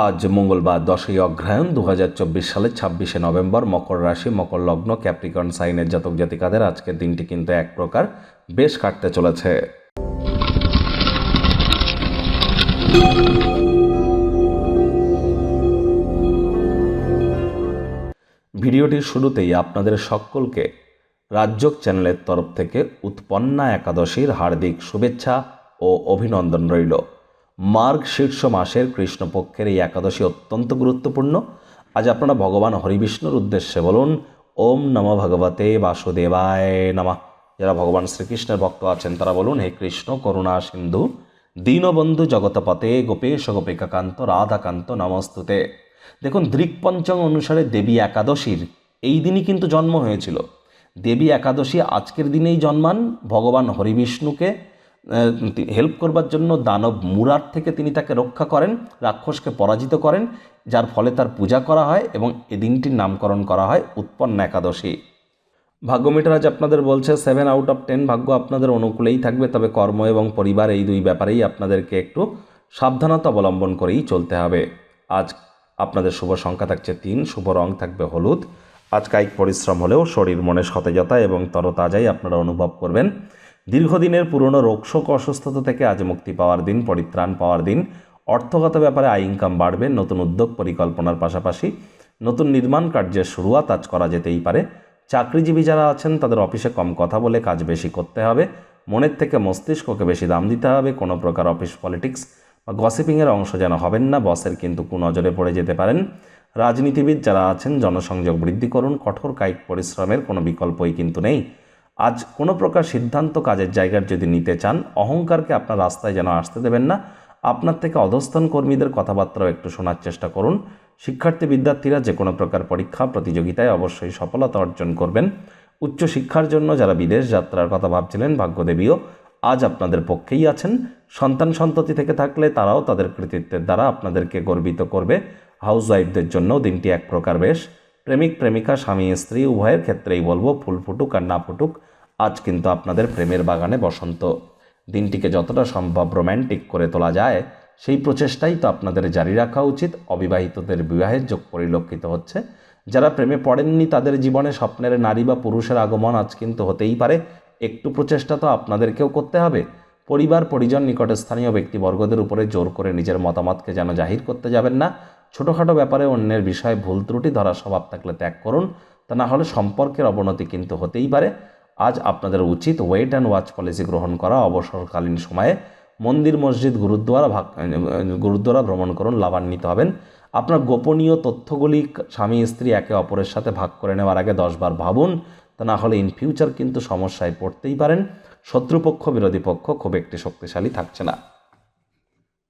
আজ মঙ্গলবার দশই অগ্রহায়ণ দু হাজার চব্বিশ সালের ছাব্বিশে নভেম্বর মকর রাশি, মকর লগ্ন, ক্যাপ্রিকন, সাইনের জাতক জাতিকাদের আজকের দিনটি কিন্তু এক প্রকার বেশ কাটতে চলেছে। ভিডিওটির শুরুতেই আপনাদের সকলকে রাজ্যক চ্যানেলের তরফ থেকে উৎপন্না একাদশীর হার্দিক শুভেচ্ছা ও অভিনন্দন রইল। মার্গ শীর্ষ মাসের কৃষ্ণপক্ষের এই একাদশী অত্যন্ত গুরুত্বপূর্ণ। আজ আপনারা ভগবান হরিবিষ্ণুর উদ্দেশ্যে বলুন, ওম নম ভগবতে বাসুদেবায় নমঃ। যারা ভগবান শ্রীকৃষ্ণের ভক্ত আছেন, তারা বলুন, হে কৃষ্ণ, করুণা সিন্ধু, দীনবন্ধু জগতপতে গোপেশ গোপিকাকান্ত, রাধাকান্ত নমস্তুতে। দেখুন, দৃক্পঞ্চম অনুসারে দেবী একাদশীর এই দিনই কিন্তু জন্ম হয়েছিল। দেবী একাদশী আজকের দিনেই জন্মান, ভগবান হরিবিষ্ণুকে হেল্প করবার জন্য দানব মুরার থেকে তিনি তাকে রক্ষা করেন, রাক্ষসকে পরাজিত করেন, যার ফলে তার পূজা করা হয় এবং এ দিনটির নামকরণ করা হয় উৎপন্ন একাদশী। ভাগ্যমিটার আজ আপনাদের বলছে সেভেন আউট অফ টেন ভাগ্য আপনাদের অনুকূলেই থাকবে, তবে কর্ম এবং পরিবার এই দুই ব্যাপারেই আপনাদেরকে একটু সাবধানতা অবলম্বন করেই চলতে হবে। আজ আপনাদের শুভ সংখ্যা থাকছে তিন, শুভ রং থাকবে হলুদ। আজ কায়িক পরিশ্রম হলেও শরীর মনে সতেজতা এবং তরতাজাই আপনারা অনুভব করবেন। দীর্ঘদিনের পুরনো রোগশোক অসুস্থতা থেকে আজ মুক্তি পাওয়ার দিন, পরিত্রাণ পাওয়ার দিন। অর্থগত ব্যাপারে আয় ইনকাম বাড়বে, নতুন উদ্যোগ পরিকল্পনার পাশাপাশি নতুন নির্মাণ কার্যের শুরুয়াত আজ করা যেতেই পারে। চাকরিজীবী যারা আছেন, তাদের অফিসে কম কথা বলে কাজ বেশি করতে হবে। মনের থেকে মস্তিষ্ককে বেশি দাম দিতে হবে। কোনো প্রকার অফিস পলিটিক্স বা গসিপিংয়ের অংশ যেন হবেন না, বসের কিন্তু কুনজরে পড়ে যেতে পারেন। রাজনীতিবিদ যারা আছেন, জনসংযোগ বৃদ্ধি করুন। কঠোর কায়িক পরিশ্রমের কোনো বিকল্পই কিন্তু নেই। আজ কোনো প্রকার সিদ্ধান্ত কাজের জায়গার যদি নিতে চান, অহংকারকে আপনার রাস্তায় যেন আসতে দেবেন না। আপনার থেকে অধস্থান কর্মীদের কথাবার্তাও একটু শোনার চেষ্টা করুন। শিক্ষার্থী বিদ্যার্থীরা যে কোনো প্রকার পরীক্ষা, প্রতিযোগিতায় অবশ্যই সফলতা অর্জন করবেন। উচ্চশিক্ষার জন্য যারা বিদেশ যাত্রার কথা ভাবছিলেন, ভাগ্যদেবীও আজ আপনাদের পক্ষেই আছেন। সন্তান সন্ততি থেকে থাকলে তারাও তাদের কৃতিত্বের দ্বারা আপনাদেরকে গর্বিত করবে। হাউস ওয়াইফদের জন্য দিনটি এক প্রকার বেশ। প্রেমিক, প্রেমিকা, স্বামী, স্ত্রী, উভয়ের ক্ষেত্রেই বলব, ফুল ফুটুক আর না ফুটুক, আজ কিন্তু আপনাদের প্রেমের বাগানে বসন্ত। দিনটিকে যতটা সম্ভব রোম্যান্টিক করে তোলা যায়, সেই প্রচেষ্টাই তো আপনাদের জারি রাখা উচিত। অবিবাহিতদের বিবাহের যোগ পরিলক্ষিত হচ্ছে। যারা প্রেমে পড়েননি, তাদের জীবনে স্বপ্নের নারী বা পুরুষের আগমন আজ কিন্তু হতেই পারে। একটু প্রচেষ্টা তো আপনাদেরকেও করতে হবে। পরিবার, পরিজন নিকটে স্থানীয় ব্যক্তিবর্গদের উপরে জোর করে নিজের মতামতকে যেন জাহির করতে যাবেন না। ছোটোখাটো ব্যাপারে অন্যের বিষয়ে ভুল ত্রুটি ধরার স্বভাব থাকলে ত্যাগ করুন, তা না হলে সম্পর্কের অবনতি কিন্তু হতেই পারে। আজ আপনাদের উচিত ওয়েট অ্যান্ড ওয়াচ পলিসি গ্রহণ করা। অবসরকালীন সময়ে মন্দির, মসজিদ, গুরুদ্বারা ভাগ, গুরুদ্বারা ভ্রমণ করুন, লাভান্বিত হবেন। আপনার গোপনীয় তথ্যগুলি স্বামী, স্ত্রী একে অপরের সাথে ভাগ করে নেওয়ার আগে দশবার ভাবুন। তা না হলে ইন ফিউচার কিন্তু সমস্যায় পড়তেই পারেন। শত্রুপক্ষ, বিরোধী পক্ষ খুব একটি শক্তিশালী থাকছে না।